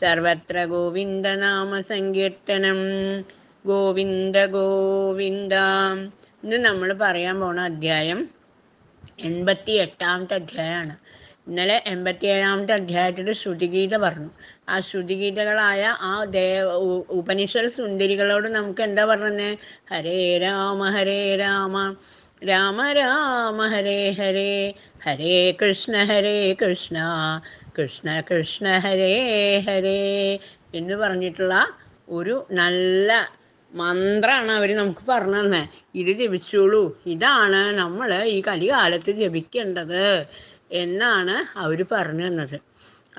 സർവത്ര ഗോവിന്ദ നാമ സങ്കീർത്തനം ഗോവിന്ദ ഗോവിന്ദ. ഇന്ന് നമ്മൾ പറയാൻ പോണ അധ്യായം എൺപത്തി എട്ടാമത്തെ അധ്യായമാണ്. ഇന്നലെ എൺപത്തി ഏഴാമത്തെ അധ്യായത്തിൽ ശ്രുതിഗീത പറഞ്ഞു. ആ ശ്രുതിഗീതകളായ ആ ദേവ ഉപനിഷൽ സുന്ദരികളോട് നമുക്ക് എന്താ പറഞ്ഞത് ഹരേ രാമ ഹരേ രാമ. രാമ രാമ ഹരേ ഹരേ. ഹരേ കൃഷ്ണ ഹരേ കൃഷ്ണ. കൃഷ്ണ കൃഷ്ണ ഹരേ ഹരേ എന്ന് പറഞ്ഞിട്ടുള്ള ഒരു നല്ല മന്ത്രമാണ് അവർ നമുക്ക് പറഞ്ഞു തന്നെ. ഇത് ജപിച്ചോളൂ. ഇതാണ് നമ്മൾ ഈ കലികാലത്ത് ജപിക്കേണ്ടത് എന്നാണ് അവർ പറഞ്ഞു തന്നത്.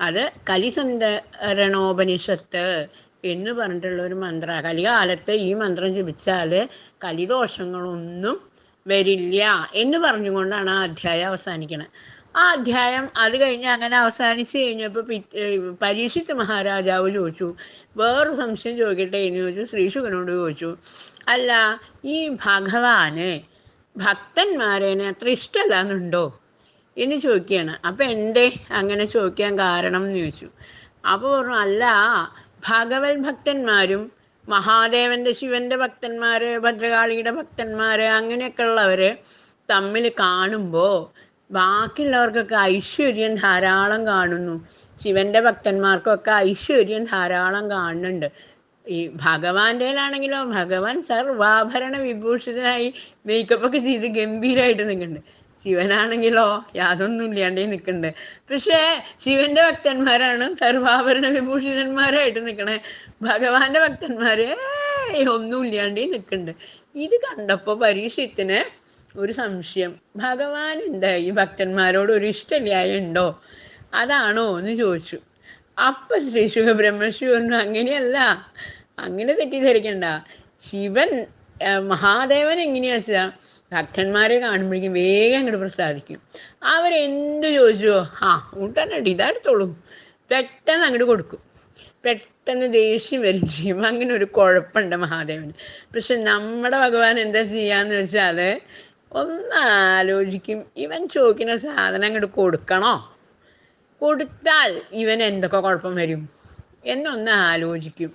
അത് കലിസന്ധരണോപനിഷത്ത് എന്ന് പറഞ്ഞിട്ടുള്ള ഒരു മന്ത്ര. കലികാലത്ത് ഈ മന്ത്രം ജപിച്ചാൽ കലിദോഷങ്ങളൊന്നും വരില്ല എന്ന് പറഞ്ഞുകൊണ്ടാണ് ആ അധ്യായം അവസാനിക്കുന്നത് ആ അധ്യായം അത് കഴിഞ്ഞ് അങ്ങനെ അവസാനിച്ച് കഴിഞ്ഞപ്പോൾ പരീക്ഷിത്ത് മഹാരാജാവ് ചോദിച്ചു വേറൊരു സംശയം ചോദിക്കട്ടെ എന്ന് ചോദിച്ചു ശ്രീശുഖനോട് ചോദിച്ചു അല്ല ഈ ഭഗവാന് ഭക്തന്മാരേനെ അത്ര ഇഷ്ടമല്ലാന്നുണ്ടോ? എന്ന് ചോദിക്കുകയാണ്. അപ്പം എന്റെ അങ്ങനെ ചോദിക്കാൻ കാരണം എന്ന് ചോദിച്ചു. അപ്പോൾ പറഞ്ഞു അല്ല ഭഗവത് ഭക്തന്മാരും മഹാദേവന്റെ ശിവന്റെ ഭക്തന്മാര് ഭദ്രകാളിയുടെ ഭക്തന്മാര് അങ്ങനെയൊക്കെ ഉള്ളവര് തമ്മിൽ കാണുമ്പോൾ ബാക്കിയുള്ളവർക്കൊക്കെ ഐശ്വര്യം ധാരാളം കാണുന്നു. ശിവന്റെ ഭക്തന്മാർക്കൊക്കെ ഐശ്വര്യം ധാരാളം കാണുന്നുണ്ട്. ഈ ഭഗവാന്റേലാണെങ്കിലോ ഭഗവാൻ സർവാഭരണ വിഭൂഷിതനായി മേക്കപ്പ് ഒക്കെ ചെയ്ത് ഗംഭീരമായിട്ട് നിൽക്കുന്നുണ്ട്. ശിവനാണെങ്കിലോ യാതൊന്നും ഇല്ലാണ്ടേ നിൽക്കുന്നുണ്ട്. പക്ഷേ ശിവന്റെ ഭക്തന്മാരാണ് സർവാഭരണ വിഭൂഷിതന്മാരായിട്ട് നിൽക്കണേ. ഭഗവാന്റെ ഭക്തന്മാരെ ഒന്നും ഇല്ലാണ്ടേ നിൽക്കുന്നുണ്ട്. ഇത് കണ്ടപ്പോൾ പരീക്ഷത്തിന് ഒരു സംശയം. ഭഗവാൻ എന്താ ഈ ഭക്തന്മാരോട് ഒരു ഇഷ്ടമില്ലായ ഉണ്ടോ അതാണോ എന്ന് ചോദിച്ചു. അപ്പൊ ശ്രീ ശിവ ബ്രഹ്മശ്രീ പറഞ്ഞു അങ്ങനെയല്ല. അങ്ങനെ തെറ്റിദ്ധരിക്കണ്ട. ശിവൻ മഹാദേവൻ എങ്ങനെയാ വെച്ചാ ഭക്തന്മാരെ കാണുമ്പോഴേക്കും വേഗം അങ്ങോട്ട് പ്രസാദിക്കും. അവരെന്ത് ചോദിച്ചോ ആ ഉടനടി ഇതെടുത്തോളൂ പെട്ടെന്ന് അങ്ങോട്ട് കൊടുക്കും. പെട്ടെന്ന് ദേഷ്യം വരും ചെയ്യും. അങ്ങനെ ഒരു കുഴപ്പമുണ്ട് മഹാദേവന്. പക്ഷെ നമ്മുടെ ഭഗവാൻ എന്താ ചെയ്യാന്ന് വെച്ചാൽ ഒന്ന് ആലോചിക്കും ഇവൻ ചോദിക്കുന്ന സാധനം അങ്ങോട്ട് കൊടുക്കണോ? കൊടുത്താൽ ഇവൻ എന്തൊക്കെ കുഴപ്പം വരും? എന്നൊന്ന് ആലോചിക്കും.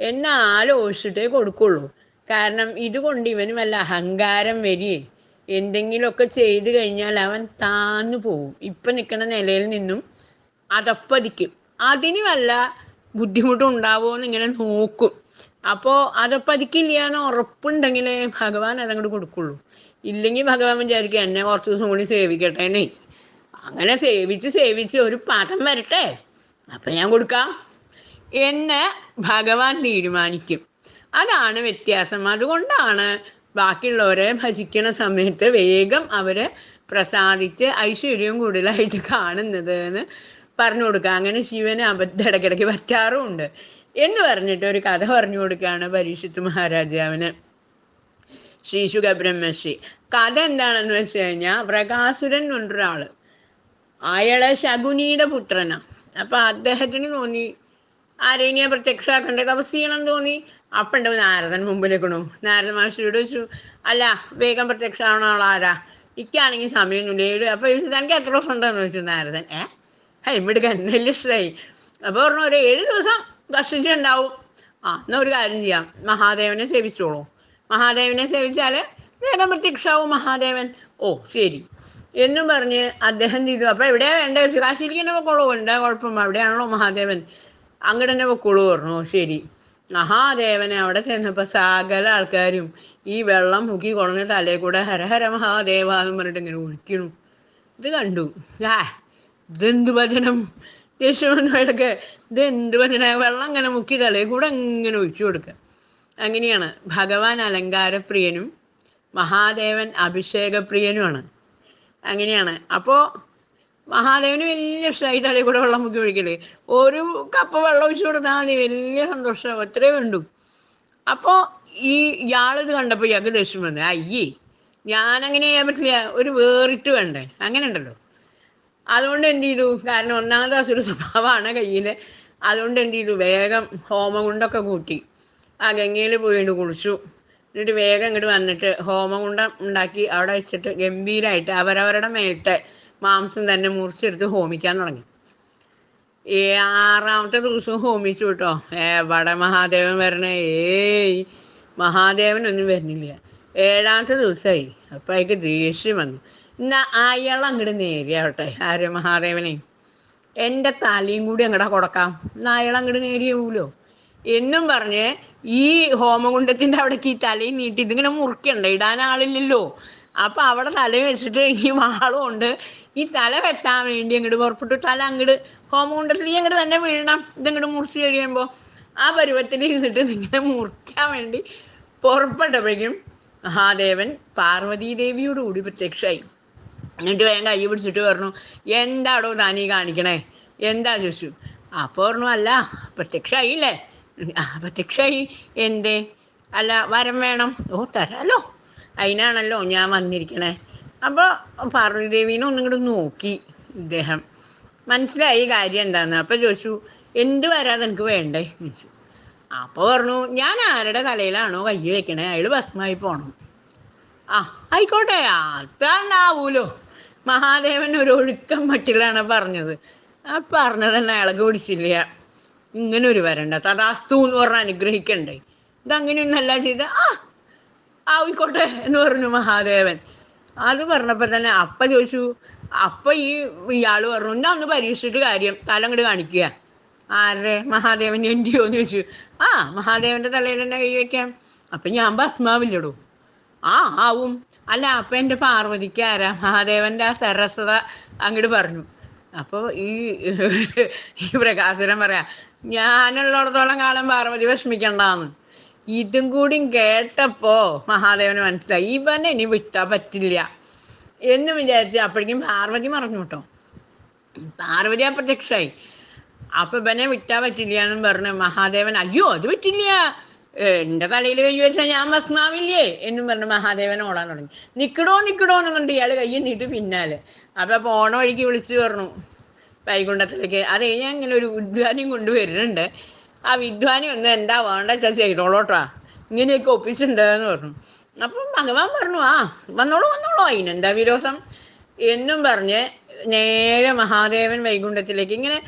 എന്ന് ആലോചിച്ചിട്ടേ കൊടുക്കുള്ളൂ. കാരണം ഇതുകൊണ്ട് ഇവന് വല്ല അഹങ്കാരം വരികയും എന്തെങ്കിലുമൊക്കെ ചെയ്തു കഴിഞ്ഞാൽ അവൻ താന്നു പോവും. ഇപ്പം നിൽക്കുന്ന നിലയിൽ നിന്നും അതപ്പതിക്കും. അതിന് വല്ല ബുദ്ധിമുട്ടുണ്ടാവുമോ എന്ന് ഇങ്ങനെ നോക്കും. അപ്പോൾ അതപ്പതിക്കില്ല എന്ന് ഉറപ്പുണ്ടെങ്കിലേ ഭഗവാൻ അതങ്ങോട്ട് കൊടുക്കുള്ളൂ. ഇല്ലെങ്കിൽ ഭഗവാൻ വിചാരിക്കും എന്നെ കുറച്ച് ദിവസം കൂടി സേവിക്കട്ടേന്നേ അങ്ങനെ സേവിച്ച് സേവിച്ച് ഒരു പദം വരട്ടെ. അപ്പം ഞാൻ കൊടുക്കാം. എന്ന് ഭഗവാൻ തീരുമാനിക്കും. അതാണ് വ്യത്യാസം. അതുകൊണ്ടാണ് ബാക്കിയുള്ളവരെ ഭജിക്കുന്ന സമയത്ത് വേഗം അവരെ പ്രസാദിച്ച് ഐശ്വര്യവും കൂടുതലായിട്ട് കാണുന്നത് എന്ന് പറഞ്ഞു കൊടുക്കുക. അങ്ങനെ ശിവന് അബദ്ധം ഇടയ്ക്കിടയ്ക്ക് പറ്റാറുമുണ്ട്. എന്ന് പറഞ്ഞിട്ട് ഒരു കഥ പറഞ്ഞു കൊടുക്കുകയാണ് പരീക്ഷിത്ത് മഹാരാജാവിന്. ശ്രീശുഖ ബ്രഹ്മശ്രീ കഥ എന്താണെന്ന് വെച്ച് കഴിഞ്ഞാൽ പ്രകാസുരൻ എന്നൊരാൾ. അയാളെ ശകുനിയുടെ പുത്രനാ. അപ്പൊ അദ്ദേഹത്തിന് തോന്നി ആരെയും പ്രത്യക്ഷമാക്കേണ്ട തപസ് ചെയ്യണം തോന്നി. അപ്പണ്ട് നാരദൻ മുമ്പിലേക്കണു. നാരദ മഹർഷിയോട് ചോദിച്ചു അല്ല വേഗം പ്രത്യക്ഷമാവണ ആളാരാ? ഇക്കാണെങ്കിൽ സമയമൊന്നുമില്ല ഏഴ് അപ്പൊ ചോദിച്ചു തനിക്ക് എത്ര ദിവസം ഉണ്ടെന്ന് ചോദിച്ചു നാരദൻ. ഏ? ഹേ ഇവിടുക്ക് വലിയ ഇഷ്ടമായി അപ്പൊ പറഞ്ഞു ഒരു ഏഴ് ദിവസം ഭക്ഷിച്ചിട്ടുണ്ടാവും. ആ എന്നാ ഒരു കാര്യം ചെയ്യാം. മഹാദേവനെ സേവിച്ചോളൂ. മഹാദേവനെ സേവിച്ചാൽ വേഗം പ്രത്യക്ഷാവും മഹാദേവൻ. ഓ ശരി. എന്നും പറഞ്ഞ് അദ്ദേഹം ചെയ്തു. അപ്പൊ എവിടെയാ വേണ്ടത് കാശിയിലേക്ക് പൊക്കോളൂ. എന്താ കുഴപ്പം? അവിടെയാണല്ലോ മഹാദേവൻ. അങ്ങോട്ട് തന്നെ പൊക്കോളൂ പറഞ്ഞു. "ഓ, ശരി. മഹാദേവനെ അവിടെ ചെന്നപ്പോ സകല ആൾക്കാരും ഈ വെള്ളം മുക്കി കൊണ്ടുവന്ന് തലയിൽ കൂടെ ഹരഹര മഹാദേവ എന്ന് പറഞ്ഞിട്ട് ഇങ്ങനെ ഒഴിക്കണു ഇത് കണ്ടു. ആ ഇതെന്ത് ഭജനം യേശുവിനൊക്കെ ഇതെന്ത് ഭജന വെള്ളം ഇങ്ങനെ മുക്കി തലയിൽ കൂടെ ഇങ്ങനെ ഒഴിച്ചു കൊടുക്കുക. അങ്ങനെയാണ് ഭഗവാൻ അലങ്കാരപ്രിയനും മഹാദേവൻ അഭിഷേകപ്രിയനുമാണ്. അങ്ങനെയാണ്. അപ്പോൾ മഹാദേവന് വലിയ ഇഷ്ടമായി തലയിൽ കൂടെ വെള്ളം മുക്കി ഒഴിക്കൽ. ഒരു കപ്പ് വെള്ളം ഒഴിച്ചു കൊടുത്താൽ മതി. വലിയ സന്തോഷം. അത്രേ വേണ്ടു. അപ്പോൾ ഈ ഇയാളിത് കണ്ടപ്പോൾ ഇയാൾക്ക് ദേഷ്യം വന്നു. അയ്യേ ഞാനങ്ങനെ ചെയ്യാൻ പറ്റില്ല. ഒരു വേറിട്ട് വേണ്ടേ? അങ്ങനെ ഉണ്ടല്ലോ. അതുകൊണ്ട് എന്ത് ചെയ്തു? കാരണം ഒന്നാമത് അസുര സ്വഭാവമാണ് കയ്യിൽ അതുകൊണ്ട് എന്ത് ചെയ്തു? വേഗം ഹോമം കൊണ്ടൊക്കെ കൂട്ടി ആ ഗംഗയിൽ പോയിട്ട് കുളിച്ചു. എന്നിട്ട് വേഗം ഇങ്ങോട്ട് വന്നിട്ട് ഹോമകുണ്ടം ഉണ്ടാക്കി അവിടെ വെച്ചിട്ട് ഗംഭീരമായിട്ട് അവരവരുടെ മേലത്തെ മാംസം തന്നെ മുറിച്ചെടുത്ത് ഹോമിക്കാൻ തുടങ്ങി. ഏ ആറാമത്തെ ദിവസം ഹോമിച്ചു കേട്ടോ. എവിടെ മഹാദേവൻ വരണേ? ഏയ് മഹാദേവനൊന്നും വരുന്നില്ല. ഏഴാമത്തെ ദിവസമായി അപ്പം അതിക്ക് ദേഷ്യം വന്നു. എന്നാ അയാൾ അങ്ങോട്ട് നേരിയാവട്ടെ ആര്യ മഹാദേവനെ. എന്റെ തലയും കൂടി അങ്ങോട്ട് കൊടുക്കാം. എന്നാ അയാൾ അങ്ങോട്ട് നേരിയാവൂലോ എന്നും പറഞ്ഞ് ഈ ഹോമകുണ്ടത്തിന്റെ അവിടേക്ക് ഈ തലയും നീട്ടി ഇതിങ്ങനെ മുറിക്കണ്ട ഇടാൻ ആളില്ലല്ലോ. അപ്പൊ അവിടെ തല വെച്ചിട്ട് ഈ വാളും ഉണ്ട്. ഈ തല വെട്ടാൻ വേണ്ടി അങ്ങോട്ട് പുറപ്പെട്ടു. തല അങ്ങോട്ട് ഹോമകുണ്ടത്തിൽ അങ്ങോട്ട് തന്നെ വീഴണം. ഇതിങ്ങോട്ട് മുറിച്ച് കഴിയുമ്പോൾ ആ പരുവത്തിൽ ഇരുന്നിട്ട് ഇങ്ങനെ മുറിക്കാൻ വേണ്ടി പുറപ്പെട്ടപ്പോഴേക്കും മഹാദേവൻ ദേവിയോട് കൂടി പ്രത്യക്ഷമായി എന്നിട്ട് വേഗം കൈ പിടിച്ചിട്ട് പറഞ്ഞു എന്താടോ താനീ കാണിക്കണേ? എന്താ ചോദിച്ചു? അപ്പോൾ പറഞ്ഞു അല്ല പ്രത്യക്ഷമായില്ലേ പ്രത്യക്ഷമായി എന്തേ? അല്ല വരം വേണം. ഓ തരാലോ. അതിനാണല്ലോ ഞാൻ വന്നിരിക്കണേ. അപ്പോൾ പാർവതി ദേവീനെ ഒന്നും കൂടെ നോക്കി ഇദ്ദേഹം. മനസ്സിലായി കാര്യം എന്താന്ന്? അപ്പോൾ ചോദിച്ചു എന്ത് വരാതെ എനിക്ക് വേണ്ടേ? ചോദിച്ചു. അപ്പോൾ പറഞ്ഞു ഞാൻ ആരുടെ തലയിലാണോ കൈ വെക്കണേ? അയാൾ ഭസ്മായി പോണം. ആ ആയിക്കോട്ടെ അതാണ്ടാവൂലോ. മഹാദേവൻ ഒരു ഒഴുക്കം മറ്റിലാണ് പറഞ്ഞത്. ആ പറഞ്ഞത് തന്നെ അയാൾക്ക് പിടിച്ചില്ല. ഇങ്ങനെ ഒരു വരണ്ട. തഥാസ്തു എന്ന് പറഞ്ഞ് അനുഗ്രഹിക്കണ്ടേ. ഇതങ്ങനെയൊന്നല്ല ചെയ്ത. ആ ആയിക്കോട്ടെ എന്ന് പറഞ്ഞു മഹാദേവൻ. അത് പറഞ്ഞപ്പോൾ തന്നെ അപ്പ ചോദിച്ചു അപ്പ ഈ ഇയാൾ പറഞ്ഞു എന്നാ ഒന്ന് പരീക്ഷിച്ചിട്ട് കാര്യം തല അങ്ങോട്ട് കാണിക്കുക. ആരുടെ? മഹാദേവന്റെ എന്റെയോ എന്ന് ചോദിച്ചു. ആ മഹാദേവന്റെ തലയിൽ തന്നെ കൈ വയ്ക്കാം അപ്പം ഞാൻ ഭസ്മാവില്ലടോ. ആ ആവും. അല്ല അപ്പം എന്റെ പാർവതിക്ക് ആരാ? മഹാദേവന്റെ ആ സരസത അങ്ങോട്ട് പറഞ്ഞു. അപ്പോൾ ഈ ഈ പ്രകാശനം പറയാ ഞാനുള്ളിടത്തോളം കാലം പാർവതി വിഷമിക്കണ്ടാന്ന്. ഇതും കൂടി കേട്ടപ്പോ മഹാദേവന് മനസ്സിലായി ഇവനെ ഇനി വിട്ടാ പറ്റില്ല. എന്ന് വിചാരിച്ച് അപ്പോഴേക്കും പാർവതി മറഞ്ഞു കേട്ടോ. പാർവതി അപ്രത്യക്ഷമായി അപ്പൊ ഇവനെ വിട്ടാ പറ്റില്ല എന്നും പറഞ്ഞു മഹാദേവൻ അയ്യോ അത് പറ്റില്ല. എന്റെ തലയിൽ കൈ വെച്ചാൽ ഞാൻ ഭസ്മാവില്ലേ എന്നും പറഞ്ഞു മഹാദേവൻ ഓടാൻ തുടങ്ങി. നിക്കടോ നിക്കടോ എന്ന് കണ്ട് ഇയാൾ കൈ നീട്ടി പിന്നാലെ. അപ്പൊ പോണ വഴിക്ക് വിളിച്ചു പറഞ്ഞു വൈകുണ്ഠത്തിലേക്ക്. അത് ഞാൻ ഇങ്ങനെ ഒരു വിദ്വാനിയും കൊണ്ടുവരുന്നുണ്ട് ആ വിദ്വാനി ഒന്ന് എന്താ വേണ്ട വെച്ചാൽ ചെയ്തോളോട്ടാ ഇങ്ങനെയൊക്കെ ഒപ്പിച്ചിട്ടുണ്ട് പറഞ്ഞു. അപ്പം ഭഗവാൻ പറഞ്ഞു ആ വന്നോളൂ വന്നോളൂ. അതിനെന്താ വിരോധം? എന്നും പറഞ്ഞ് നേരെ മഹാദേവൻ വൈകുണ്ഠത്തിലേക്ക് ഇങ്ങനെ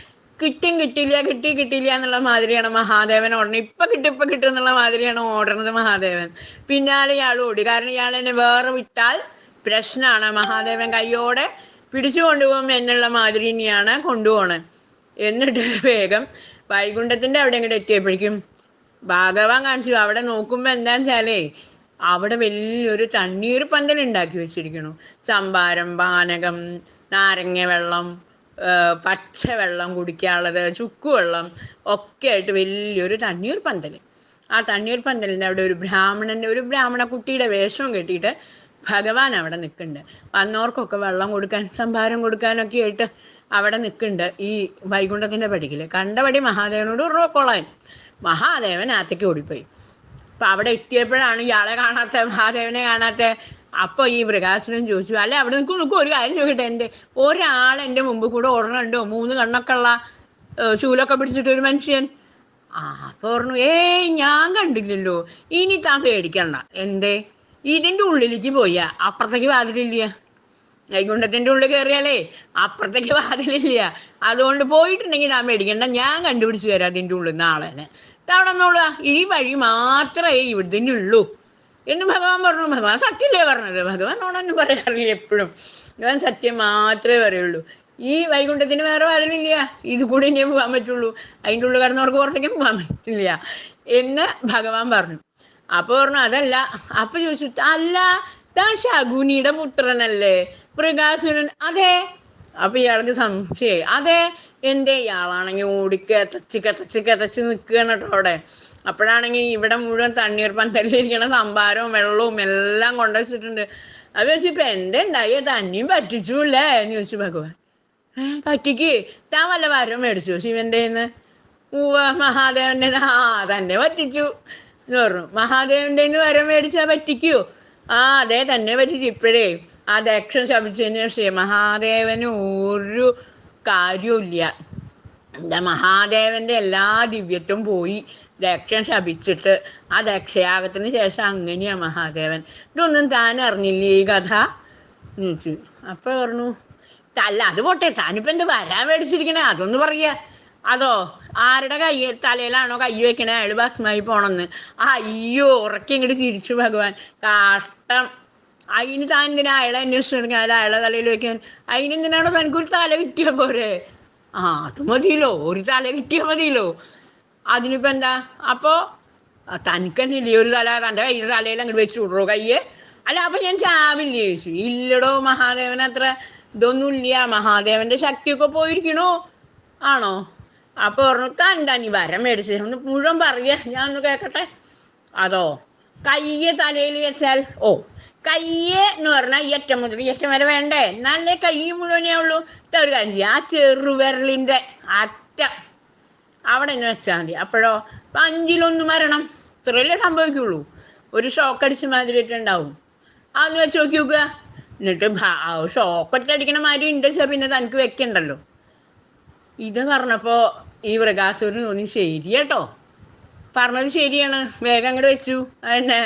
കിട്ടും കിട്ടില്ല കിട്ടി കിട്ടില്ല എന്നുള്ള മാതിരിയാണ് മഹാദേവൻ ഓടണം ഇപ്പൊ കിട്ടും ഇപ്പൊ കിട്ടും എന്നുള്ള മാതിരിയാണ് ഓടണത് മഹാദേവൻ. പിന്നാലെ ഇയാൾ ഓടി. കാരണം ഇയാൾ എന്നെ വേറെ വിട്ടാൽ പ്രശ്നമാണ്. മഹാദേവൻ കയ്യോടെ പിടിച്ചു കൊണ്ടുപോകും എന്നുള്ള മാതിരി തന്നെയാണ് കൊണ്ടുപോണത് എന്നിട്ട് വേഗം വൈകുണ്ഠത്തിന്റെ അവിടെ ഇങ്ങോട്ട് എത്തിയപ്പോഴേക്കും ഭാഗവാൻ കാണിച്ചു. അവിടെ നോക്കുമ്പോൾ എന്താന്ന് വെച്ചാലേ അവിടെ വലിയൊരു തണ്ണീർ പന്തൽ ഉണ്ടാക്കി വെച്ചിരിക്കണു സംഭാരം പാനകം നാരങ്ങ വെള്ളം പച്ച വെള്ളം കുടിക്കാനുള്ളത് ചുക്ക് വെള്ളം ഒക്കെ ആയിട്ട് വലിയൊരു തണ്ണീർ പന്തൽ ആ തണ്ണീർ പന്തലിന്റെ അവിടെ ഒരു ബ്രാഹ്മണന്റെ ഒരു ബ്രാഹ്മണ കുട്ടിയുടെ വേഷവും കെട്ടിയിട്ട് ഭഗവാൻ അവിടെ നിൽക്കുന്നുണ്ട്. വന്നവർക്കൊക്കെ വെള്ളം കൊടുക്കാൻ സംഭാരം കൊടുക്കാനൊക്കെ ആയിട്ട് അവിടെ നിൽക്കുന്നുണ്ട് ഈ വൈകുണ്ഠത്തിന്റെ പടിക്കൽ കണ്ടപടി മഹാദേവനോട് ഉറക്കോളാൻ മഹാദേവൻ അകത്തേക്ക് ഓടിപ്പോയി. അപ്പം അവിടെ എത്തിയപ്പോഴാണ് ഇയാളെ കാണാത്ത മഹാദേവനെ കാണാത്ത അപ്പോൾ ഈ മൃഗാസുരൻ ചോദിച്ചു അല്ല അവിടെ നിൽക്കും നിൽക്കും ഒരു കാര്യം ചോദിക്കട്ടെ? എന്റെ ഒരാൾ എന്റെ മുമ്പ് കൂടെ ഓടണുണ്ടോ. മൂന്ന് കണ്ണൊക്കെ ഉള്ള ചൂലൊക്കെ പിടിച്ചിട്ട് ഒരു മനുഷ്യൻ. ആ അപ്പൊ പറഞ്ഞു ഏയ് ഞാൻ കണ്ടില്ലല്ലോ. ഇനി താൻ പേടിക്കണ്ട. എന്തേ? ഇതിന്റെ ഉള്ളിലേക്ക് പോയ? അപ്പുറത്തേക്ക് വാതിലില്ല. വൈകുണ്ഠത്തിന്റെ ഉള്ളിൽ കയറിയാലേ അപ്പുറത്തേക്ക് വാതിലില്ല. അതുകൊണ്ട് പോയിട്ടുണ്ടെങ്കിൽ താൻ പേടിക്കണ്ട. ഞാൻ കണ്ടുപിടിച്ച് തരാം അതിന്റെ ഉള്ളിൽ നാളെ തവണ നോളുക ഈ വഴി മാത്രമേ ഇവിടുത്തെ ഉള്ളൂ. എന്ന് ഭഗവാൻ പറഞ്ഞു ഭഗവാൻ സത്യല്ലേ പറഞ്ഞത്? ഭഗവാൻ ഓണെന്ന് പറയാറില്ല എപ്പോഴും. ഭഗവാൻ സത്യം മാത്രമേ പറയുള്ളൂ. ഈ വൈകുണ്ഠത്തിന് വേറെ വാതിലില്ല. ഇത് കൂടി ഇനിയേ പോകാൻ പറ്റുള്ളൂ. അതിന്റെ ഉള്ളിൽ കിടന്നവർക്ക് പുറത്തേക്കും പോകാൻ പറ്റില്ല. എന്ന് ഭഗവാൻ പറഞ്ഞു. അപ്പൊ പറഞ്ഞു അതല്ല. അപ്പൊ ചോദിച്ചു അല്ല താൻ ശകുനിയുടെ പുത്രനല്ലേ? പ്രകാശനൻ അതെ. അപ്പൊ ഇയാൾക്ക് സംശയം അതെ എന്തേ? ഇയാളാണെങ്കിൽ ഓടിക്കത്തച്ച് കത്തച്ച് കത്തച്ച് നിൽക്കുകയാണ് കേട്ടോ അവിടെ. അപ്പോഴാണെങ്കിൽ ഇവിടെ മുഴുവൻ തണ്ണീർ പന്തലിരിക്കണ സംഭാരവും വെള്ളവും എല്ലാം കൊണ്ടുവച്ചിട്ടുണ്ട് അത് വെച്ച് ഇപ്പൊ എന്റെ ഉണ്ടായ? തന്നെയും പറ്റിച്ചൂല്ലേ? എന്ന് ചോദിച്ചു ഭഗവാൻ. "ഏ, പറ്റിക്ക്. താൻ വല്ല വരം മേടിച്ചു ശിവന്റെ ഉവ മഹാദേവന്റെ ആ തന്നെ പറ്റിച്ചു. എന്ന് പറഞ്ഞു. മഹാദേവന്റെ വരം മേടിച്ചാ പറ്റിക്കൂ? ആ അതെ തന്നെ പറ്റിച്ചു ഇപ്പോഴേ. ആ ദക്ഷൻ ശപിച്ചതിന് ശേഷം മഹാദേവന് ഒരു കാര്യവും ഇല്ല എന്താ മഹാദേവന്റെ എല്ലാ ദിവ്യത്വം പോയി. ദക്ഷൻ ശപിച്ചിട്ട് ആ ദക്ഷയാഗത്തിന് ശേഷം അങ്ങനെയാ മഹാദേവൻ. ഇതൊന്നും താൻ അറിഞ്ഞില്ലേ ഈ കഥ? അപ്പൊ പറഞ്ഞു അല്ല അത് പോട്ടെ. താനിപ്പോ എന്ത് വരാൻ മേടിച്ചിരിക്കണേ അതൊന്ന് പറയാ അതോ ആരുടെ കൈ തലയിലാണോ കൈ വെക്കണേ? അയാൾ ഭസ്മായി പോണെന്ന്. അയ്യോ ഉറക്കി ഇങ്ങോട്ട് തിരിച്ചു ഭഗവാൻ. കാഷ്ടം. അതിന് താൻ എന്തിനാ അയാളെ അന്വേഷിച്ചു അയാളെ തലയിൽ വെക്കാൻ. അതിനെന്തിനാണോ തനിക്കൊരു തല കിട്ടിയ പോരെ? ആ അത് മതിയല്ലോ. ഒരു തല കിട്ടിയാൽ മതിയല്ലോ. അതിനിപ്പോ എന്താ? അപ്പോ തനിക്കെന്നില്ലേ ഒരു തല തന്റെ കയ്യിൽ തലയിൽ അങ്ങോട്ട് വെച്ച് വിടുറോ കയ്യെ? അല്ല അപ്പൊ ഞാൻ ചാവില്ലേ ചോദിച്ചു ഇല്ലടോ മഹാദേവൻ അത്ര ഇതൊന്നുമില്ല മഹാദേവന്റെ ശക്തിയൊക്കെ പോയിരിക്കണോ. ആണോ? അപ്പൊ പറഞ്ഞു തണ്ടാ നീ വരം മേടിച്ച്. ഒന്ന് മുഴുവൻ പറയുക. ഞാൻ ഒന്ന് കേക്കട്ടെ? അതോ? കയ്യെ തലയിൽ വെച്ചാൽ ഓ കയ്യെ എന്ന് പറഞ്ഞാൽ ഈ അറ്റം മുതൽ ഈ അറ്റം വരെ വേണ്ടേ? നല്ല കൈ മുഴുവനേ ഉള്ളൂ. ഒരു കാര്യം. ആ ചെറുവിരലിന്റെ അറ്റം അവിടെ എന്നെ വെച്ചാൽ മതി. അപ്പോഴോ ഇപ്പൊ അഞ്ചിലൊന്ന് മരണം. ഇത്രയല്ലേ സംഭവിക്കുള്ളൂ. ഒരു ഷോക്ക് അടിച്ച മാതിരിയിട്ടുണ്ടാവും അതൊന്ന് വെച്ച് നോക്കി നോക്കുക. എന്നിട്ട് ഷോക്കൊക്കെ അടിക്കണ മാതിരി ഉണ്ട് വെച്ചാൽ പിന്നെ തനിക്ക് വെക്കണ്ടല്ലോ. ഇത് പറഞ്ഞപ്പോ ഈ മൃഗാസുരന് തോന്നി ശരിയാട്ടോ പറഞ്ഞത് ശരിയാണ്. വേഗം അങ്ങോട്ട് വെച്ചു. അതന്നെ.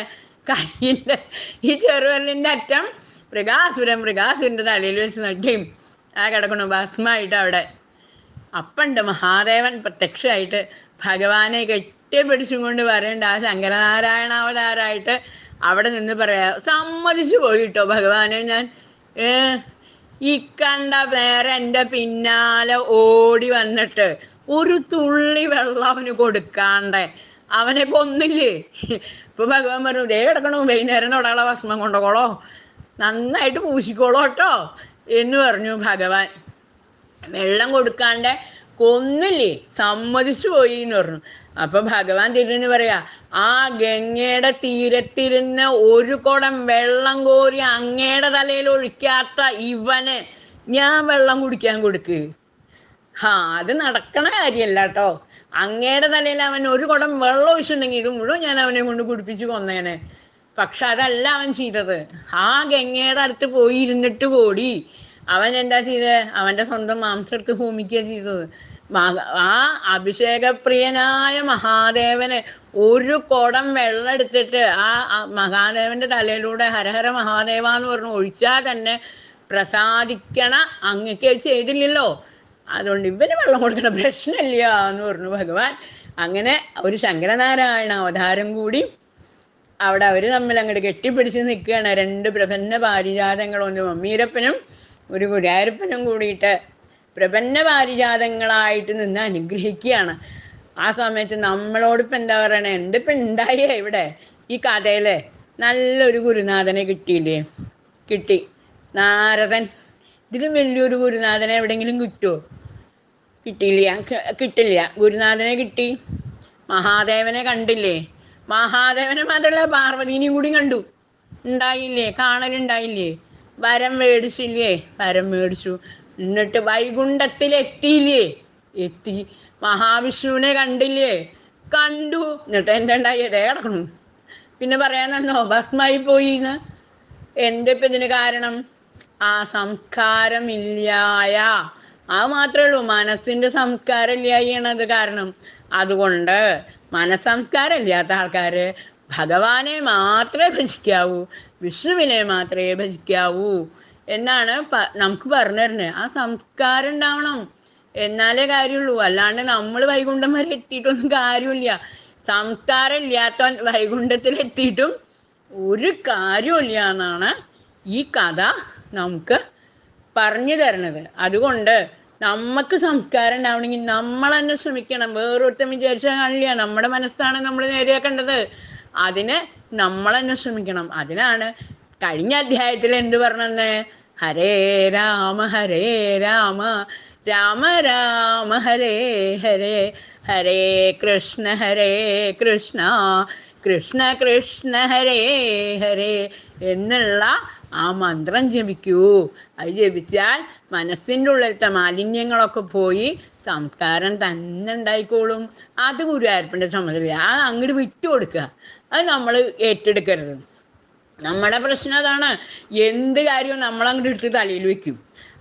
കയ്യിന്റെ ഈ ചെറുവരലിന്റെ അറ്റം മൃഗാസുരൻ മൃഗാസുരന്റെ തലയിൽ വെച്ച് നട്ടേം ആ കിടക്കണു ഭസ്മായിട്ട് അവിടെ. അപ്പണ്ട് മഹാദേവൻ പ്രത്യക്ഷമായിട്ട് ഭഗവാനെ കെട്ടിപ്പിടിച്ചും കൊണ്ട് പറയണ്ട ആ ശങ്കരനാരായണാവതാരായിട്ട് അവിടെ നിന്ന് പറയാ സമ്മതിച്ചു പോയിട്ടോ ഭഗവാനെ ഞാൻ? ഏ ഈ കണ്ട നേരെ എന്റെ പിന്നാലെ ഓടി വന്നിട്ട് ഒരു തുള്ളി വെള്ളം അവന് കൊടുക്കാണ്ട് അവനെ കൊന്നില്ലേ? ഇപ്പൊ ഭഗവാൻ പറഞ്ഞു ദേ കിടക്കണു വൈകുന്നേരം തൊടാളെ ഭസ്മം കൊണ്ടുപോകോളോ നന്നായിട്ട് പൂശിക്കോളോ കേട്ടോ എന്ന് പറഞ്ഞു ഭഗവാൻ. വെള്ളം കൊടുക്കാണ്ട് കൊന്നില്ലേ? സമ്മതിച്ചു പോയി എന്ന് പറഞ്ഞു. അപ്പൊ ഭഗവാൻ തിരുന്ന് പറയാ ആ ഗംഗയുടെ തീരത്തിരുന്ന് ഒരു കുടം വെള്ളം കോരി അങ്ങയുടെ തലയിൽ ഒഴിക്കാത്ത ഇവന് ഞാൻ വെള്ളം കുടിക്കാൻ കൊടുക്ക്. ആ അത് നടക്കണ കാര്യമല്ല കേട്ടോ അങ്ങയുടെ തലയിൽ അവൻ ഒരു കുടം വെള്ളം ഒഴിച്ചിട്ടുണ്ടെങ്കിൽ ഇത് മുഴുവൻ ഞാൻ അവനെ കൊണ്ട് കുടിപ്പിച്ചു കൊന്നേനെ. പക്ഷെ അതല്ല അവൻ ചെയ്തത്. ആ ഗംഗയുടെ അടുത്ത് പോയി ഇരുന്നിട്ട് കൂടി അവൻ എന്താ ചെയ്തത് അവന്റെ സ്വന്തം മാംസം എടുത്ത് ഹോമിക്കുക ചെയ്തത്. ആ അഭിഷേകപ്രിയനായ മഹാദേവന് ഒരു കുടം വെള്ളം എടുത്തിട്ട് ആ മഹാദേവന്റെ തലയിലൂടെ ഹരഹര മഹാദേവ എന്ന് പറഞ്ഞു ഒഴിച്ചാൽ തന്നെ പ്രസാദിക്കണ അങ്ങക്ക് ചെയ്തില്ലല്ലോ. അതുകൊണ്ട് ഇവന് വെള്ളം കൊടുക്കണ പ്രശ്നമില്ല എന്ന് പറഞ്ഞു ഭഗവാൻ. അങ്ങനെ ഒരു ശങ്കരനാരായണ അവതാരം കൂടി അവിടെ അവർ തമ്മിൽ അങ്ങോട്ട് കെട്ടിപ്പിടിച്ച് നിൽക്കുകയാണ്. രണ്ട് പ്രസന്ന പാരിജാതങ്ങൾ ഒന്ന് മമ്മീരപ്പനും ഒരു ഗുരുവായൂരപ്പനും കൂടിയിട്ട് പ്രപന്ന പാരിജാതങ്ങളായിട്ട് നിന്ന് അനുഗ്രഹിക്കുകയാണ്. ആ സമയത്ത് നമ്മളോടിപ്പോൾ എന്താ പറയണേ? എന്തിപ്പോൾ ഉണ്ടായേ ഇവിടെ? ഈ കഥയിലെ നല്ലൊരു ഗുരുനാഥനെ കിട്ടിയില്ലേ? കിട്ടി. നാരദൻ. ഇതിലും വലിയൊരു ഗുരുനാഥനെ എവിടെയെങ്കിലും കിട്ടുമോ കിട്ടിയില്ല. കിട്ടില്ല. ഗുരുനാഥനെ കിട്ടി. മഹാദേവനെ കണ്ടില്ലേ? മഹാദേവനെ മാത്രമല്ല പാർവതീനെയും കൂടി കണ്ടു. ഉണ്ടായില്ലേ? കാണലുണ്ടായില്ലേ? വരം മേടിച്ചില്ലേ? വരം മേടിച്ചു. എന്നിട്ട് വൈകുണ്ഠത്തിൽ എത്തിയില്ലേ എത്തി. മഹാവിഷ്ണുവിനെ കണ്ടില്ലേ? കണ്ടു. എന്നിട്ട് എന്തുണ്ടായി? കിടക്കണു. പിന്നെ പറയാനെന്നോ? ഭസ്മായി പോയി എന്ന് ഇപ്പൊ ഇതിന് കാരണം? ആ സംസ്കാരമില്ലായ. അത് മാത്രമേ ഉള്ളൂ. മനസ്സിന്റെ സംസ്കാരം ഇല്ലായാണ് അത് കാരണം. അതുകൊണ്ട് മനസ്സംസ്കാരം ഇല്ലാത്ത ആൾക്കാര് ഭഗവാനെ മാത്രമേ ഭജിക്കാവൂ വിഷ്ണുവിനെ മാത്രമേ ഭജിക്കാവൂ എന്നാണ് നമുക്ക് പറഞ്ഞു തരുന്നത്. ആ സംസ്കാരം ഉണ്ടാവണം എന്നാലേ കാര്യമുള്ളൂ. അല്ലാണ്ട് നമ്മൾ വൈകുണ്ഠം വരെ എത്തിയിട്ടൊന്നും കാര്യമില്ല. സംസ്കാരം ഇല്ലാത്ത വൈകുണ്ഠത്തിൽ എത്തിയിട്ടും ഒരു കാര്യമില്ല എന്നാണ് ഈ കഥ നമുക്ക് പറഞ്ഞു തരണത് അതുകൊണ്ട് നമുക്ക് സംസ്കാരം ഉണ്ടാവണമെങ്കിൽ നമ്മൾ തന്നെ ശ്രമിക്കണം. വേറൊരുത്തം വിചാരിച്ചാൽ കാണില്ല. നമ്മുടെ മനസ്സാണ് നമ്മൾ നേരെയാക്കേണ്ടത്. അതിന് നമ്മൾ തന്നെ ശ്രമിക്കണം അതിനാണ് കഴിഞ്ഞ അധ്യായത്തിൽ എന്ത് പറഞ്ഞെന്ന്? ഹരേ രാമ ഹരേ രാമ രാമ രാമ ഹരേ ഹരേ ഹരേ കൃഷ്ണ ഹരേ കൃഷ്ണ കൃഷ്ണ കൃഷ്ണ ഹരേ ഹരേ എന്നുള്ള ആ മന്ത്രം ജപിക്കൂ. അത് ജപിച്ചാൽ മനസ്സിന്റെ ഉള്ളിലത്തെ മാലിന്യങ്ങളൊക്കെ പോയി സംസ്കാരം തന്നെ ഉണ്ടായിക്കോളും. അത് ഗുരുവായൂരപ്പന്റെ ചുമതല ആ അങ്ങോട്ട് വിട്ടു കൊടുക്കുക അത് നമ്മൾ ഏറ്റെടുക്കരുത്. നമ്മുടെ പ്രശ്നം അതാണ്. എന്ത് കാര്യവും നമ്മൾ അങ്ങോട്ട് എടുത്ത് തലയിൽ വെക്കും.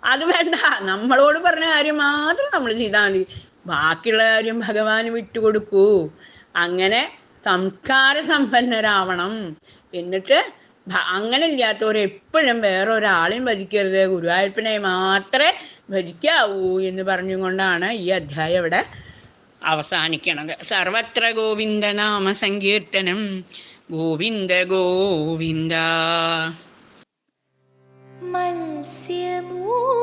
അത് വേണ്ട. നമ്മളോട് പറഞ്ഞ കാര്യം മാത്രം നമ്മൾ ചെയ്താൽ മതി. ബാക്കിയുള്ള കാര്യം ഭഗവാന് വിട്ടുകൊടുക്കൂ അങ്ങനെ സംസ്കാര സമ്പന്നരാവണം. എന്നിട്ട് അങ്ങനെ ഇല്ലാത്തവർ എപ്പോഴും വേറൊരാളെയും ഭജിക്കരുത്. ഗുരുവായൂരപ്പനെ മാത്രമേ ഭജിക്കാവൂ എന്ന് പറഞ്ഞുകൊണ്ടാണ് ഈ അധ്യായം ഇവിടെ അവസാനിക്കണത് സർവത്ര ഗോവിന്ദ നാമ സങ്കീർത്തനം. ഗോവിന്ദ ഗോവിന്ദ. മത്സ്യമൂർത്തി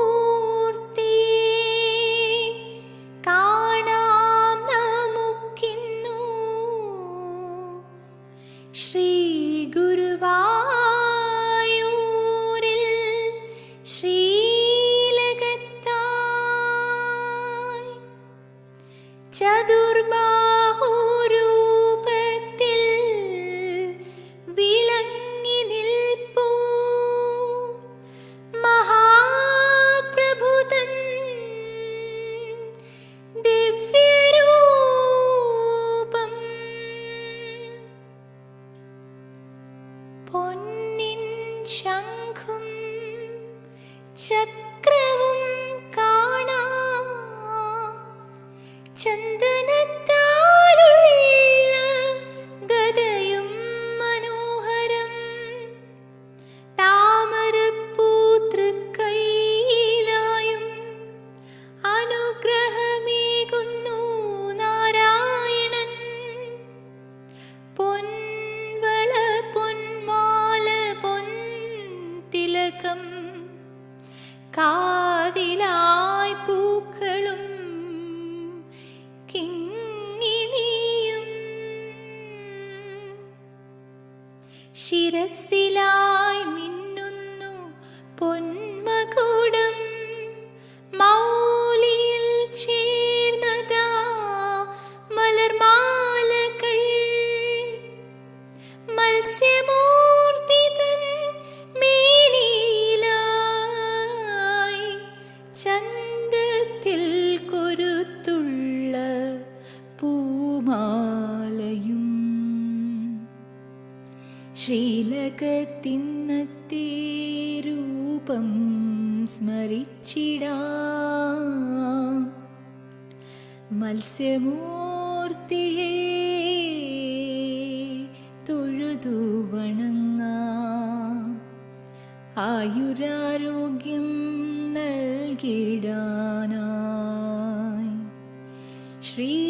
പൊൻതിലകം കാതിലായി പൂക്കളും കിങ്ങിണിയും. ശിരസിലായി ശ്രീലകത്തിന്നത്തെ രൂപം സ്മരിച്ചിടാം. മത്സ്യമൂർത്തിയെ തൊഴുതു വണങ്ങാം. ആയുരാരോഗ്യം നൽകിടാനായി. ശ്രീഹരിതൻ